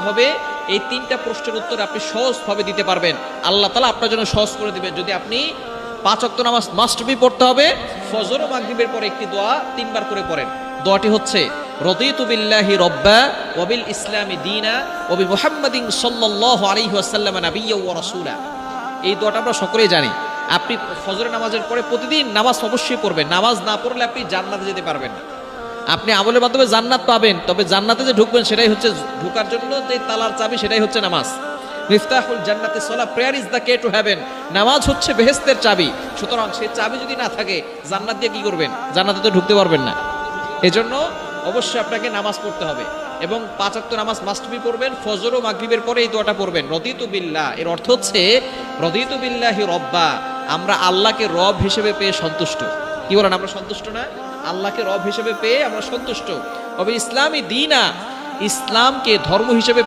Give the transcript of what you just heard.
হবে, এই তিনটা প্রশ্নের উত্তর আপনি সহজভাবে দিতে পারবেন। আল্লাহ তালা আপনার জন্য সহজ করে দিবেন। যদি আপনি পাঁচ অক্ত নামাজ মাস্ট বি পড়তে হবে, ফজর ও মাগরিবের পরে একটি দোয়া তিনবার করে পড়েন। দোয়াটি হচ্ছে, রদিতু বিল্লাহি রব্বা ওয়াবিল ইসলামি দিনা ওবি মুহাম্মাদিন সাল্লাল্লাহু আলাইহি ওয়াসাল্লাম নাবিয়্যা ওয়া রাসূলা। এই দোয়াটা আমরা সকলেই জানি। আপনি ফজরের নামাজের পরে প্রতিদিন নামাজ অবশ্যই পড়বেন। নামাজ না পড়লে আপনি জান্নাতে যেতে পারবেন না। আপনি আমলের মাধ্যমে জান্নাত পাবেন, তবে জান্নাতে যে ঢুকবেন সেটাই হচ্ছে ঢুকার জন্য যে তালার চাবি সেটাই হচ্ছে নামাজ। মিফতাহুল জান্নাতে prayer is the key to heaven নামাজ হচ্ছে বেহেস্তের চাবি। সুতরাং সেই চাবি যদি না থাকে, জান্নাত দিয়ে করবেন? জান্নাতে তো ঢুকতে পারবেন না। এজন্য অবশ্যই আপনাকে নামাজ পড়তে হবে। এবং পাঁচ ওয়াক্ত নামাজ মাস্ট বি পড়বেন, ফজর ও মাগরিবের পরে এই দোয়াটা পড়বেন। রদিতু বিল্লাহ, এর অর্থ হচ্ছে রদিতু বিল্লাহি রব্বা, আমরা আল্লাহকে রব হিসেবে পেয়ে সন্তুষ্ট। কি বলেন, আমরা সন্তুষ্ট না? আল্লাহকে রব হিসেবে পেয়ে আমরা সন্তুষ্ট। তবে ইসলামী দিনা ইসলামকে ধর্ম হিসেবে